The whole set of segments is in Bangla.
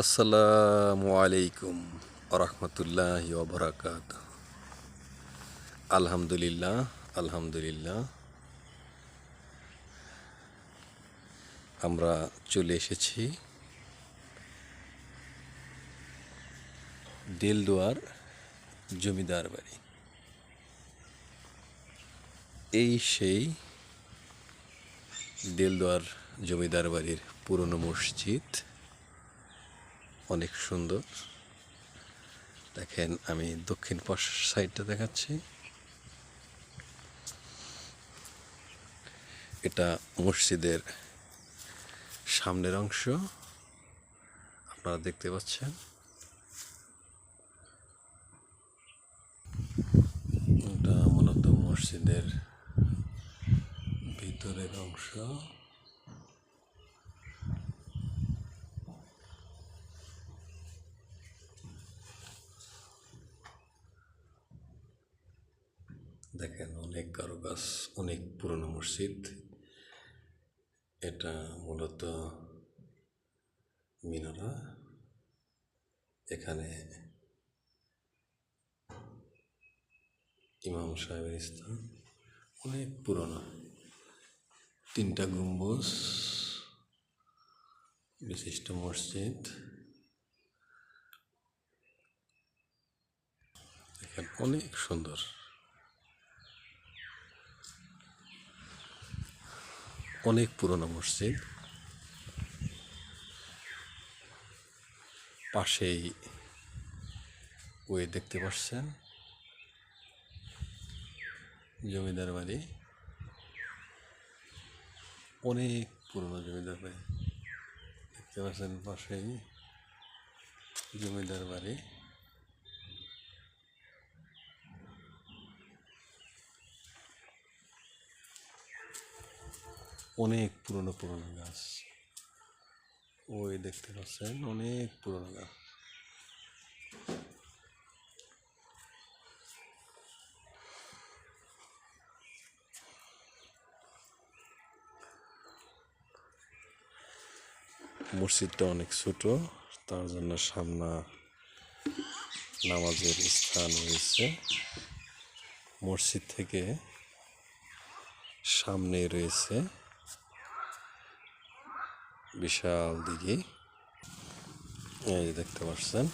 আসসালামু আলাইকুম রহমতুল্লাহ বরাকাত আলহামদুলিল্লাহ আলহামদুলিল্লাহ। আমরা চলে এসেছি দেলদুয়ার জমিদার বাড়ি। এই সেই দেলদুয়ার জমিদার বাড়ির পুরনো মসজিদ। অনেক সুন্দর। দেখেন, আমি দক্ষিণ পাশ সাইডটা দেখাচ্ছি। এটা মসজিদের সামনের অংশ। আপনারা দেখতে পাচ্ছেন। এটা মূলত মসজিদের ভিতরের অংশ। দেখেন অনেক কারুকাজ অনেক পুরনো মসজিদ। এটা মূলত মিনারা। এখানে ইমাম সাহেবের স্থান অনেক পুরনো। তিনটা গম্বুজ, বিশিষ্ট মসজিদ। অনেক সুন্দর। অনেক পুরনো মসজিদ। পাশেই ওয়ে দেখতে পাচ্ছেন জমিদার বাড়ি। অনেক পুরনো জমিদার বাড়ি। দেখতে পাচ্ছেন পাশেই জমিদার বাড়ি। অনেক পুরনো পুরনো গাছ। ওই দেখতে পাচ্ছেন, অনেক পুরনো গাছ। মসজিদটা অনেক ছোট, তার জন্য সামনা নামাজের স্থান রয়েছে। মসজিদ থেকে সামনে রয়েছে। বিশাল দিঘি। এই যে দেখতে পাচ্ছেন,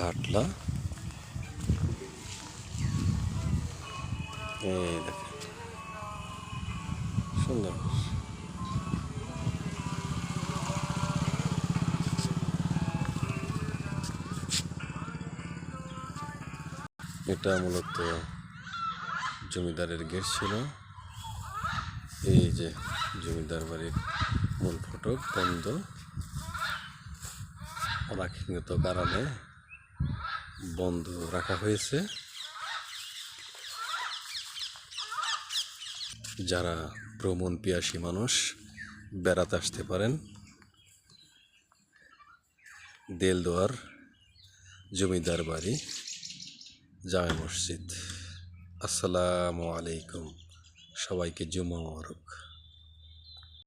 ঘাটলা। এই দেখেন, সুন্দর। এটা মূলত জমিদারের গেট ছিল। এই যে জমিদার বাড়ির মূল ফটক বন্ধ। অনাক্ষিত কারণে বন্ধ রাখা হয়েছে। যারা ভ্রমণ পিয়াসী মানুষ, বেড়াতে আসতে পারেন। দেলদুয়ার জমিদার বাড়ি, জামে মসজিদ। আসসালামু আলাইকুম। সবাইকে জুমা মোবারক।